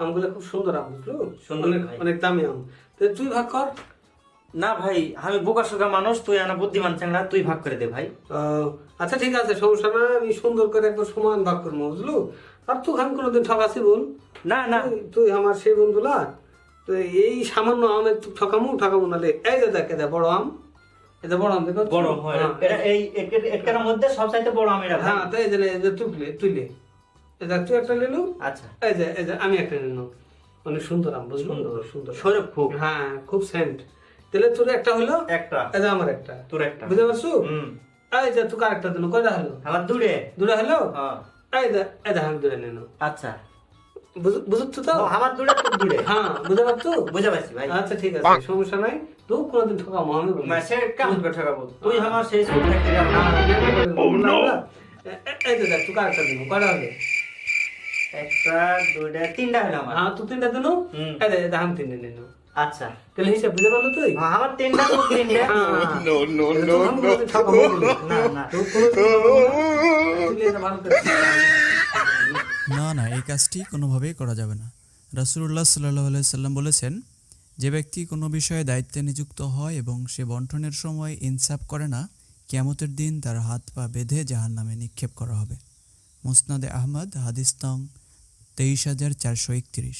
আমগুলো খুব সুন্দর আম বুঝলো? সুন্দর অনেক দামি আম। তো তুই ভাগ কর। না ভাই আমি বোকা সোকা মানুষ তুই আনা বুদ্ধিমান চ্যাংড়া তুই ভাগ করে দে ভাই। আচ্ছা ঠিক আছে সমস্যা না আমি সুন্দর করে একবার সমান ভাগ করব বুঝলো? আর তুই আমি কোনোদিন ঠকাছি বল? না না। তুই- আমার সেই বন্ধুলা তো এই সামান্য আমের তুই ঠকামু ঠকামু না এই যে দেখ বড় আম। এটা বড় আম দেখো? বড় হয়। হ্যাঁ, এটা এই একের এটার মধ্যে সবচাইতে বড় আমি। এটা হ্যাঁ তো এই এই যে তুলে তুলে এই তুই একটা নিলু আচ্ছা এই যে এই যে আমি একটা নিলাম অনেক সুন্দর আম বুঝলো সুন্দর সুন্দর খুব হ্যাঁ খুব সেন্ট তাহলে তোর একটা হলো একটা এই যে আমার একটা তোর একটা বুঝতে পারছ এই যে তোকে আরেকটা দিল কয়টা হলো আমার দূরে দুটা হলো হ্যাঁ। এই যে এই যে আমি দুটা নিল আচ্ছা বুঝছ তো আমার দূরে দূরে হ্যাঁ বুঝতে পারছ বুঝে পাচ্ছি ভাই আচ্ছা ঠিক আছে সমস্যা নাই তো কোনোদিন ঠকাবো আমি সে কেমন করে ঠকাবো তুই আমার সেই ছোট থেকে হ্যাঁ, এ- এই যে দেখ তোকে আরেকটা দিল কয়টা হলো একটা দুইটা তিনটা হলো আমার। হ্যাঁ তুই তিনটা দিল? হুম। এই যে এই যে আমি তিনটে নিল আচ্ছা। তাহলে হিসাব বুঝতে পারল তুই? হ্যাঁ, আমার তিনটা তোর তিনটা নো নো নো ঠকাবো না না। তো কোনো তুই এটা ভালো করে না না এই কাজটি কোনোভাবেই করা যাবে না। রাসুল্লাহ সাল্লাহ সাল্লাম বলেছেন যে ব্যক্তি কোনো বিষয়ে দায়িত্বে নিযুক্ত হয় এবং সে বন্টনের সময় ইনসাফ করে না কিয়ামতের দিন তার হাত পা বেঁধে জাহান নামে নিক্ষেপ করা হবে। মুসনাদে আহমদ হাদিস নং তেইশ হাজার চারশো একত্রিশ।